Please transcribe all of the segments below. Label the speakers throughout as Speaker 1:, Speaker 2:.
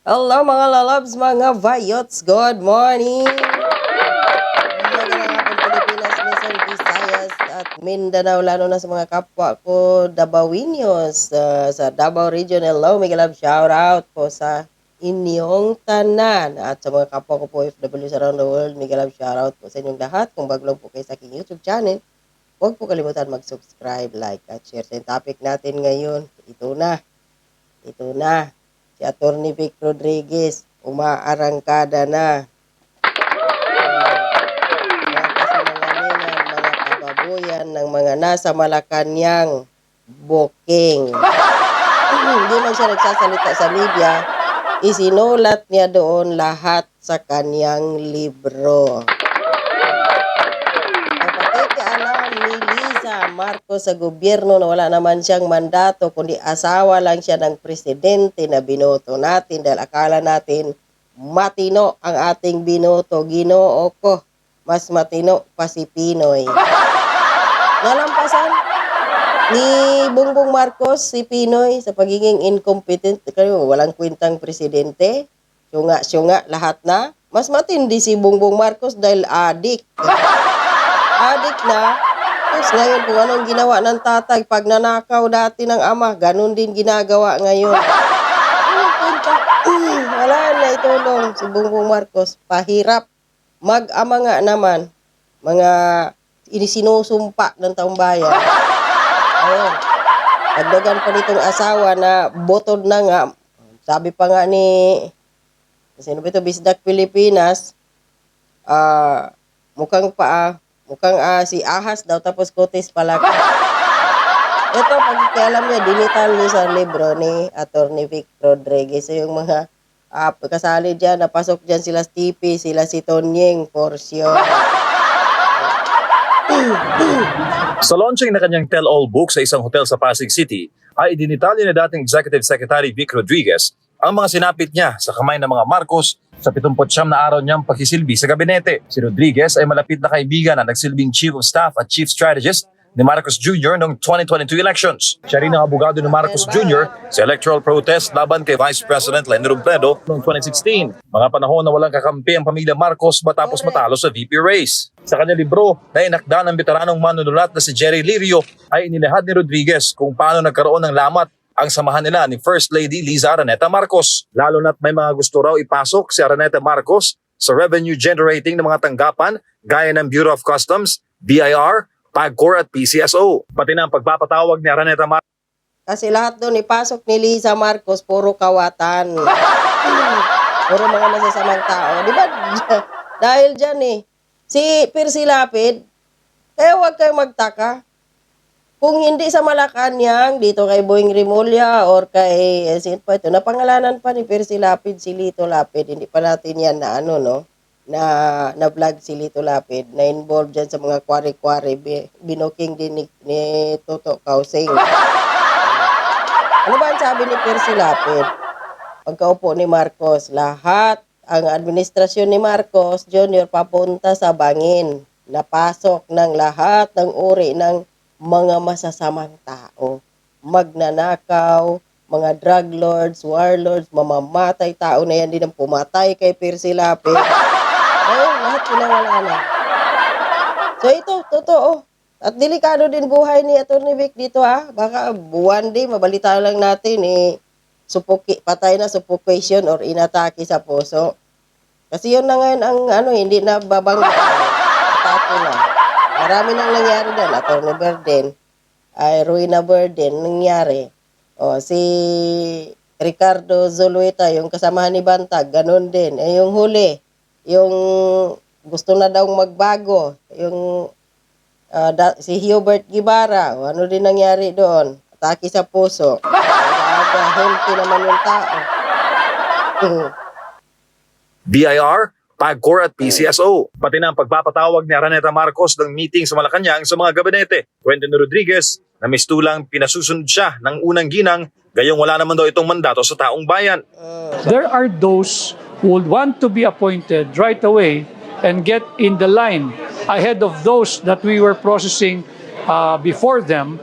Speaker 1: Hello mga lalabs, mga vayots, good morning! Magandang hapon Pilipinas, Luzon, Visayas at Mindanao, lalo na sa mga kapwa ko Dabawinyos uh, sa Davao Region. Hello, mega love shout out po sa inyong tanan at sa mga kapwa ko po OFWs around the world, mega love shout out po sa inyong lahat. Kung bago lang po kayo sa aking YouTube channel, huwag po kalimutan mag-subscribe, like at share. Sa topic natin ngayon, ito na. Ito na. Si Atty. Vic Rodriguez, umaarangkada na. Mga kasinungalingan, mga kababuyan ng mga nasa Malacanang booking. Hindi man siya nagsasalita sa media, isinulat niya doon lahat sa kanyang libro. Napakikialam ni Liza Marcos sa gobyerno na wala naman siyang mandato kundi asawa lang siya ng presidente na binoto natin dahil akala natin matino ang ating binoto. Ginoo ko, mas matino pa si Pinoy. Nalampasan ni Bongbong Marcos si Pinoy sa pagiging incompetent. Kayo, walang kwentang presidente. Syunga-syunga lahat na. Mas matindi si Bongbong Marcos dahil adik. Adik na. Tapos ngayon kung anong ginawa ng tatay pag nanakaw dati ng ama, ganun din ginagawa ngayon. Wala na itulong si Bongbong Marcos. Pahirap. Mag-ama nga naman. Mga inisinusumpa ng taong bayan. Ayun. Pagdagan pa nitong asawa na botod na nga. Sabi pa nga ni sino ba ito? Bisdak Pilipinas. Ah, mukhang pa mukhang ah, si Ahas daw tapos Kutis pala. Ito, pagkikialam niya, dinital niya sa libro ni Atty. Vic Rodriguez. So, yung mga ah, kasali dyan, napasok dyan sila Stipi, sila si Tonyeng, Porcio.
Speaker 2: Sa launching na kanyang tell-all book sa isang hotel sa Pasig City, ay idinitalya ni dating Executive Secretary Vic Rodriguez ang mga sinapit niya sa kamay ng mga Marcos sa 79 na araw niyang pagsisilbi sa gabinete. Si Rodriguez ay malapit na kaibigan na nagsilbing Chief of Staff at Chief Strategist ni Marcos Jr. noong 2022 elections. Siya rin ang abogado ni Marcos Jr. sa electoral protest laban kay Vice President Lenny Robredo noong 2016. Mga panahon na walang kakampi ang pamilya Marcos matapos matalo sa VP race. Sa kanyang libro na inakda ng veteranong manunulat na si Jerry Lirio ay inilahad ni Rodriguez kung paano nagkaroon ng lamat ang samahan nila ni First Lady Liza Araneta Marcos. Lalo na't may mga gusto raw ipasok si Araneta Marcos sa revenue generating ng mga tanggapan gaya ng Bureau of Customs, BIR, PAGCOR at PCSO. Pati na ang pagpapatawag ni Araneta Marcos
Speaker 1: Kasi lahat doon ipasok ni Liza Marcos, puro kawatan. puro mga masasamang tao. Di ba? Dahil dyan eh. Si Percy Lapid, kaya huwag kayong magtaka. Kung hindi sa Malacanang, dito kay Boying Rimulya or kay, eh, sino pa ito, napangalanan pa ni Percy Lapid si Lito Lapid. Hindi pa natin yan na ano, no? na na vlog si Lito Lapid na involved dyan sa mga kwari-kwari bi- binuking din ni, ni Toto Kausing. Ano ba ang sabi ni Percy Lapid? Pagkaupo ni Marcos, lahat ang administrasyon ni Marcos Jr. papunta sa bangin. Napasok ng lahat ng uri ng mga masasamang tao. Magnanakaw, mga drug lords, warlords, mamamatay tao na yan din ang pumatay kay Percy Lapid. Ayun, lahat pinawala na. So ito, totoo. At delikado din buhay ni Atty. Vic dito ha. Baka one day, mabalita lang natin eh, supuki, patay na suffocation or inatake sa puso. Kasi yun na ngayon ang ano, hindi na babangga. Atake na. Marami nang nangyari doon. Atty. Burden, ay Ruina Burden, nangyari. O, si Ricardo Zulueta, yung kasamahan ni Bantag, ganun din. Eh, yung huli, yung gusto na daw magbago, yung ah, da- si Hubert Gibara, o, ano din nangyari doon? Atake sa puso. Aga-aga, healthy naman yung tao.
Speaker 2: BIR, PAGCOR at PCSO. Pati na ang pagpapatawag ni Araneta Marcos ng meeting sa Malacanang sa mga gabinete. Kwento ni Rodriguez na mistulang pinasusunod siya ng unang ginang gayong wala naman daw itong mandato sa taong bayan.
Speaker 3: There are those who would want to be appointed right away and get in the line ahead of those that we were processing uh, before them.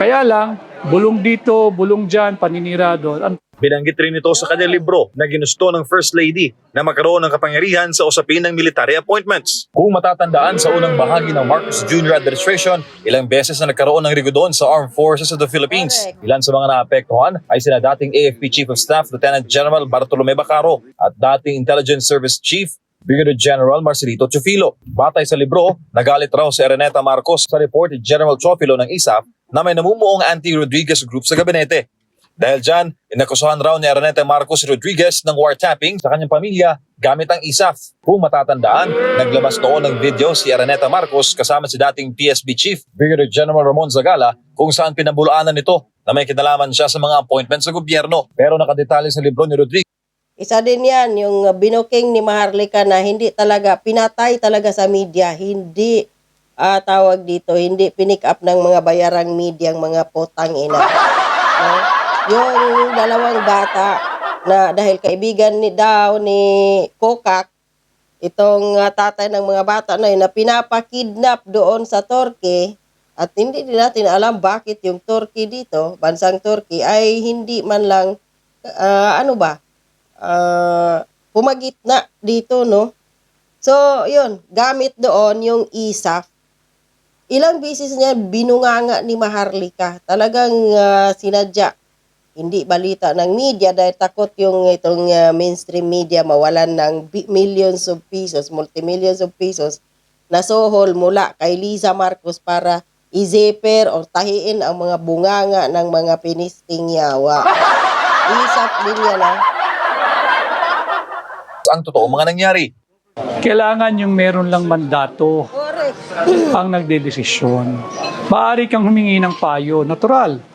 Speaker 3: Kaya lang, bulong dito, bulong dyan, paninira doon. Ang
Speaker 2: Binanggit rin ito sa kanyang libro na ginusto ng First Lady na magkaroon ng kapangyarihan sa usapin ng military appointments. Kung matatandaan sa unang bahagi ng Marcos Jr. administration, ilang beses na nagkaroon ng rigodon sa Armed Forces of the Philippines. Ilan sa mga naapektuhan ay sina dating AFP Chief of Staff Lieutenant General Bartolome Bacaro at dating Intelligence Service Chief Brigadier General Marcelito Chufilo. Batay sa libro, nagalit raw si Araneta Marcos sa report ni General Chufilo ng ISAF na may namumuong anti-Rodriguez group sa gabinete. Dahil dyan, inakusahan raw ni Araneta Marcos Rodriguez ng wiretapping sa kanyang pamilya gamit ang ISAF. Kung matatandaan, naglabas noon ng video si Araneta Marcos kasama si dating PSB Chief Brigadier General Ramon Zagala kung saan pinabulaanan nito na may kinalaman siya sa mga appointments sa gobyerno. Pero nakadetalye sa libro ni Rodriguez
Speaker 1: Isa din yan, yung uh, binuking ni Maharlika na hindi talaga, pinatay talaga sa media, hindi ah, tawag dito, hindi pinick up ng mga bayarang media ang mga potang ina. No? Yung dalawang bata na dahil kaibigan ni daw ni Kokak, itong ah, tatay ng mga bata na yun na pinapakidnap doon sa Turkey at hindi din natin alam bakit yung Turkey dito, bansang Turkey, ay hindi man lang, ah, ano ba, ah, pumagitna dito, no? So, yun, gamit doon yung ISAF. Ilang bisis niya binunganga ni Maharlika. Talagang ah, sinadya. Hindi balita ng media dahil takot yung itong ah, mainstream media mawalan ng millions of pesos, multi-millions of pesos na sohol mula kay Liza Marcos para i-zipper o tahiin ang mga bunganga ng mga pinisting yawa. ISAF din yan, ah.
Speaker 2: ang totoo mga nangyari.
Speaker 3: Kailangan yung meron lang mandato
Speaker 1: Correct.
Speaker 3: ang nagdedesisyon. Maaari kang humingi ng payo, natural.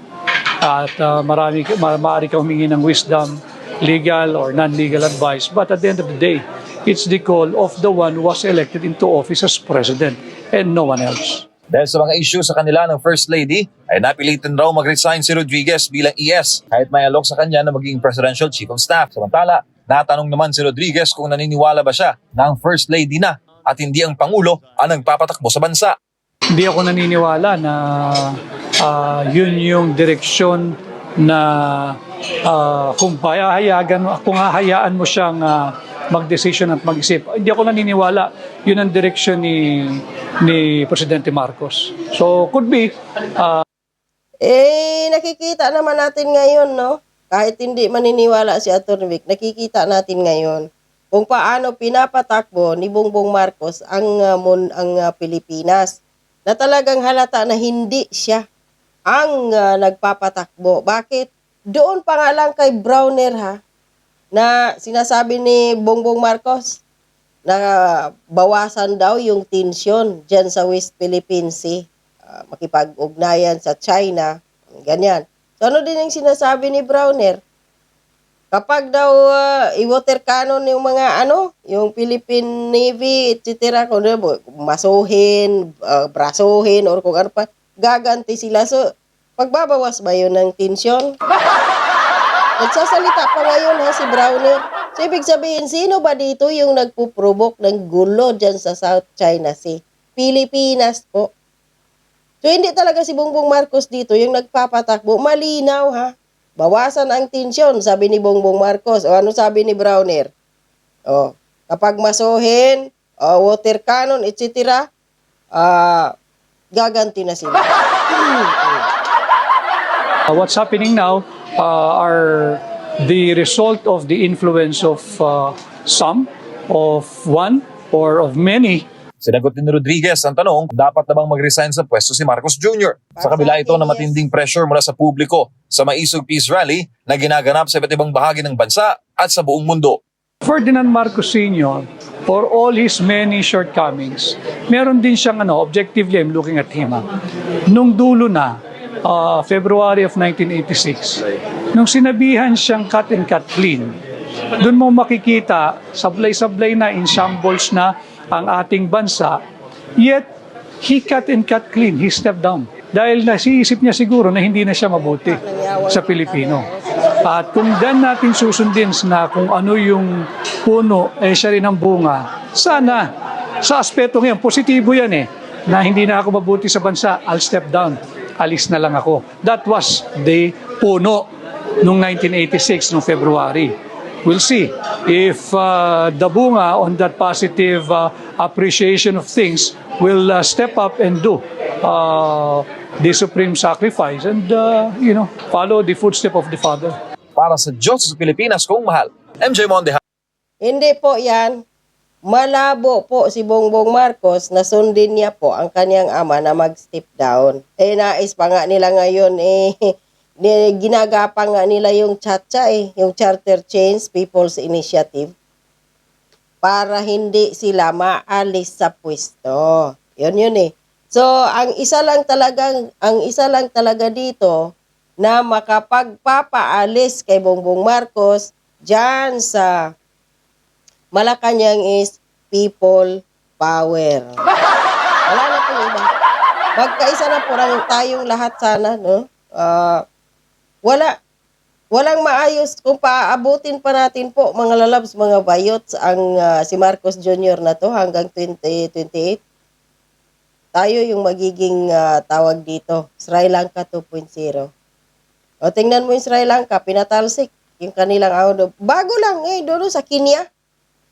Speaker 3: At ah, marami, ma- maaari kang humingi ng wisdom, legal or non-legal advice. But at the end of the day, it's the call of the one who was elected into office as president and no one else.
Speaker 2: Dahil sa mga issue sa kanila ng First Lady, ay napilitan raw mag-resign si Rodriguez bilang ES kahit may alok sa kanya na maging Presidential Chief of Staff. Samantala, natanong naman si Rodriguez kung naniniwala ba siya na ang First Lady na at hindi ang Pangulo ang nagpapatakbo sa bansa.
Speaker 3: Hindi ako naniniwala na ah, yun yung direksyon na ah, kung pahayagan kung hahayaan mo siyang ah, mag-decision at mag-isip. Hindi ako naniniwala yun ang direksyon ni ni Presidente Marcos. So could be ah,
Speaker 1: Eh, nakikita naman natin ngayon, no? Kahit hindi maniniwala si Atty. Vic, nakikita natin ngayon kung paano pinapatakbo ni Bongbong Marcos ang uh, mun, ang uh, Pilipinas. Na talagang halata na hindi siya ang uh, nagpapatakbo. Bakit? Doon pa nga lang kay Browner ha, na sinasabi ni Bongbong Marcos na bawasan daw yung tensyon dyan sa West Philippine Sea ah, makipag-ugnayan sa China, ganyan. So ano din yung sinasabi ni Browner? Kapag daw ah, i-water cannon yung mga ano, yung Philippine Navy, etc., kung ano, masuhin, ah, brasuhin, or kung ano pa, gaganti sila. So, pagbabawas ba yun ng tensyon? Nagsasalita pa ngayon ha si Browner. So, ibig sabihin, sino ba dito yung nagpuprovoke ng gulo dyan sa South China Sea? Pilipinas po. So, hindi talaga si Bongbong Marcos dito yung nagpapatakbo. Malinaw ha. Bawasan ang tensyon, sabi ni Bongbong Marcos. O ano sabi ni Browner? O, kapag masuhin, o, water cannon, etc., ah, gaganti na sila.
Speaker 3: Uh, what's happening now uh, are the result of the influence of uh, some, of one, or of many
Speaker 2: Sinagot ni Rodriguez ang tanong, dapat na bang mag-resign sa pwesto si Marcos Jr. Sa kabila ito na matinding pressure mula sa publiko sa Maisog Peace Rally na ginaganap sa iba't ibang bahagi ng bansa at sa buong mundo.
Speaker 3: Ferdinand Marcos Sr., for all his many shortcomings, meron din siyang ano, objectively, I'm looking at him, ah. nung dulo na, uh, February of 1986, nung sinabihan siyang cut and cut clean, doon mo makikita, sablay-sablay na, in shambles na ang ating bansa, yet he cut and cut clean, he stepped down. Dahil nasiisip niya siguro na hindi na siya mabuti sa Pilipino. At kung dan natin susundin na kung ano yung puno, eh siya rin ang bunga, sana sa aspeto ngayon, positibo yan eh, na hindi na ako mabuti sa bansa, I'll step down. Alis na lang ako. That was the puno. noong 1986, noong February. We'll see if uh, the bunga on that positive uh, appreciation of things will uh, step up and do uh, the supreme sacrifice and, uh, you know, follow the footstep of the Father.
Speaker 2: Para sa Diyos sa Pilipinas kung mahal. MJ Monde,
Speaker 1: Hindi po yan. Malabo po si Bongbong Marcos na sundin niya po ang kanyang ama na mag-step down. Eh, nais pa nga nila ngayon, eh, ginagapang nga nila yung chacha eh, yung Charter Change People's Initiative para hindi sila maalis sa pwesto. Yun yun eh. So, ang isa lang talagang, ang isa lang talaga dito na makapagpapaalis kay Bongbong Marcos dyan sa Malacanang is people power. Wala na pong iba. Magkaisa na po lang tayong lahat sana, no? Ah, wala. Walang maayos kung paaabutin pa natin po, mga lalabs, mga bayots, ang ah, si Marcos Jr. na to hanggang 2028. Tayo yung magiging ah, tawag dito, Sri Lanka 2.0. O tingnan mo yung Sri Lanka, pinatalsik yung kanilang auto. Bago lang eh, doon sa Kenya.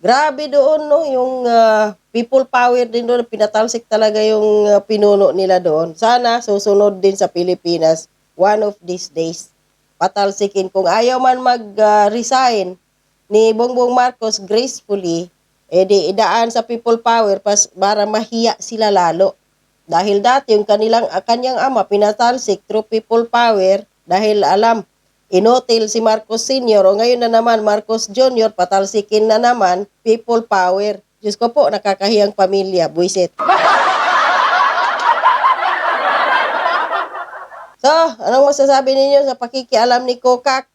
Speaker 1: Grabe doon, no? Yung ah, people power din doon, pinatalsik talaga yung ah, pinuno nila doon. Sana susunod din sa Pilipinas one of these days. Patalsikin. Kung ayaw man mag-resign ni Bongbong Marcos gracefully, eh di idaan sa people power pas, para mahiya sila lalo. Dahil dati yung kanilang, kanyang ama pinatalsik through people power dahil alam Inotil si Marcos Sr. O ngayon na naman, Marcos Jr. patalsikin na naman, people power. Diyos ko po, nakakahiyang pamilya, buisit. So, anong masasabi ninyo sa pakikialam ni Kokak?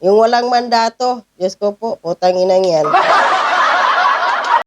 Speaker 1: Yung walang mandato. Diyos ko po, putang inang yan.